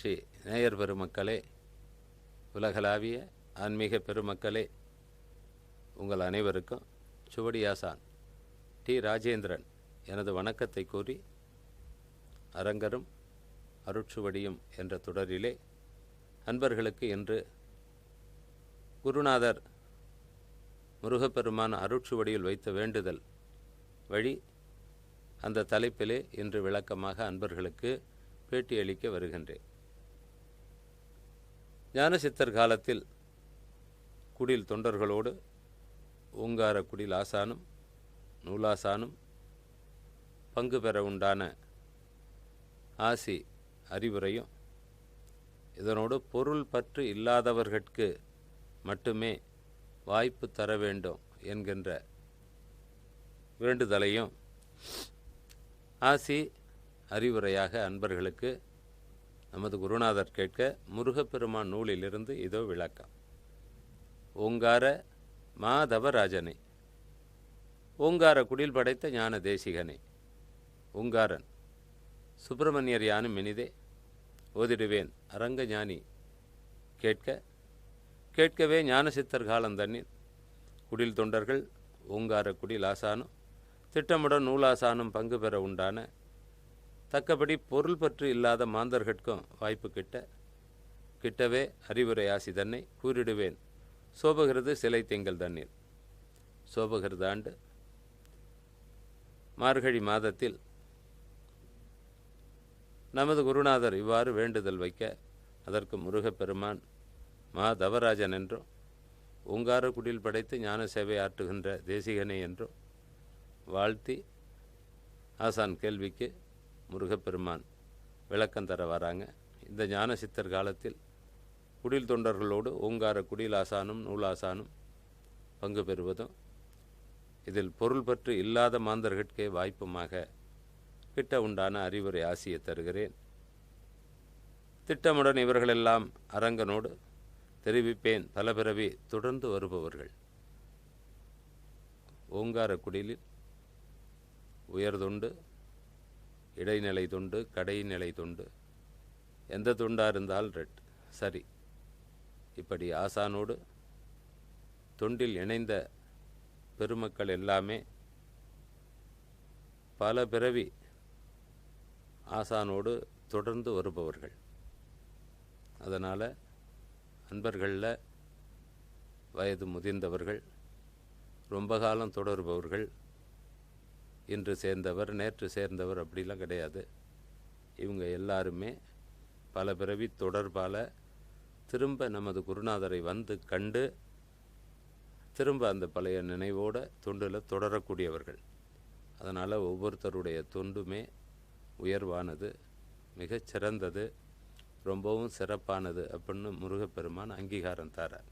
ஸ்ரீ நேயர் பெருமக்களே உலகளாவிய ஆன்மீக பெருமக்களே உங்கள் அனைவருக்கும் சுவடியாசான் டி. ராஜேந்திரன் எனது வணக்கத்தை கூறி அரங்கரும் அருட்சுவடியும் என்ற தொடரிலே அன்பர்களுக்கு இன்று குருநாதர் முருகப்பெருமான அருட்சுவடியில் வைத்த வேண்டுதல் வழி அந்த தலைப்பிலே இன்று விளக்கமாக அன்பர்களுக்கு பேட்டியளிக்க வருகின்றேன். ஞானசித்தர் காலத்தில் குடில் தொண்டர்களோடு ஓங்கார குடில் ஆசானும் நூலாசானும் பங்கு பெற உண்டான ஆசி அறிவுரையும் இதனோடு பொருள் பற்று இல்லாதவர்கட்கு மட்டுமே வாய்ப்பு தர வேண்டும் என்கின்ற வேண்டுதலையும் ஆசி அறிவுரையாக அன்பர்களுக்கு நமது குருநாதர் கேட்க முருகப்பெருமான் நூலிலிருந்து இதோ விளக்கம். ஓங்கார மாதவராஜனே. ஓங்கார குடில் படைத்த ஞான தேசிகனே. ஓங்காரன். சுப்பிரமணியர் யானும் இனிதே. ஓதிடுவேன் அரங்க ஞானி. கேட்க கேட்கவே ஞானசித்தர் தண்ணீர் குடில் தொண்டர்கள் ஓங்கார குடில் ஆசானும் திட்டமுடன் நூலாசானும் பங்கு பெற உண்டான தக்கபடி பொருள் பற்று இல்லாத மாந்தர்கட்கும் வாய்ப்பு கிட்ட கிட்டவே அறிவுரை ஆசி தன்னை கூறிடுவேன். சோபகிறது சிலை திங்கள் தண்ணீர் சோபகிறது ஆண்டு. மார்கழி மாதத்தில் நமது குருநாதர் இவ்வாறு வேண்டுதல் வைக்க அதற்கு முருகப்பெருமான் மா தவராஜன் என்றும் ஓங்கார குடில் படைத்து ஞான சேவை ஆற்றுகின்ற தேசிகனே என்றும் வாழ்த்தி ஆசான் கேள்விக்கு முருகப்பெருமான் விளக்கம் தர வராங்க. இந்த ஞான சித்தர் காலத்தில் குடில் தொண்டர்களோடு ஓங்கார குடில் ஆசானும் நூலாசானும் பங்கு பெறுவதும் இதில் பொருள் பற்று இல்லாத மாந்தர்கட்கே வாய்ப்புமாக கிட்ட உண்டான அறிவுரை ஆசியை தருகிறேன். திட்டமுடன் இவர்களெல்லாம் அரங்கனோடு தெரிவிப்பேன். பல பிறவி தொடர்ந்து வருபவர்கள். ஓங்கார குடிலில் உயர்தொண்டு இடைநிலை தொண்டு கடைநிலை துண்டு. எந்த தொண்டாக இருந்தால் ரெட். சரி. இப்படி ஆசானோடு தொண்டில் இணைந்த பெருமக்கள் எல்லாமே பல பிறவி ஆசானோடு தொடர்ந்து வருபவர்கள். அதனால் அன்பர்களில் வயது முதிர்ந்தவர்கள் ரொம்ப காலம் தொடர்பவர்கள் இன்று சேர்ந்தவர் நேற்று சேர்ந்தவர் அப்படிலாம் கிடையாது. இவங்க எல்லாருமே பல பிறவி தொடர்பால் திரும்ப நமது குருநாதரை வந்து கண்டு திரும்ப அந்த பழைய நினைவோட தொண்டில் தொடரக்கூடியவர்கள். அதனால் ஒவ்வொருத்தருடைய தொண்டுமே உயர்வானது மிகச்சிறந்தது ரொம்பவும் சிறப்பானது அப்படின்னு முருகப்பெருமான் அங்கீகாரம் தரார்.